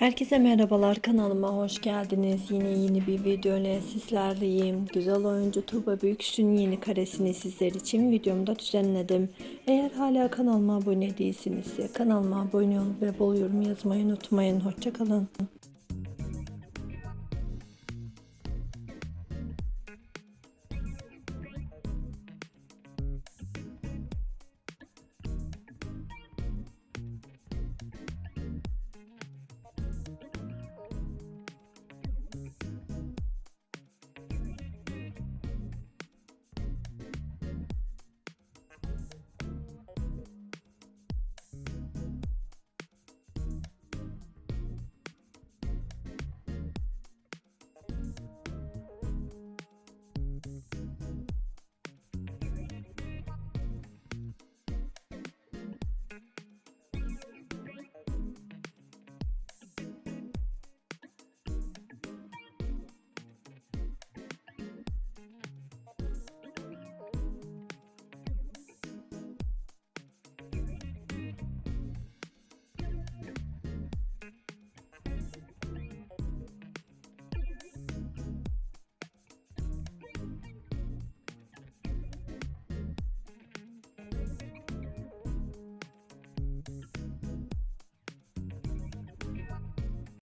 Herkese merhabalar kanalıma hoş geldiniz. Yine yeni bir video ile sizlerleyim. Güzel oyuncu tuba Büyükşün yeni karesini sizler için videomda düzenledim. Eğer hala kanalıma abone değilsiniz kanalıma abone olup ve bol yorum yazmayı unutmayın. Hoşçakalın.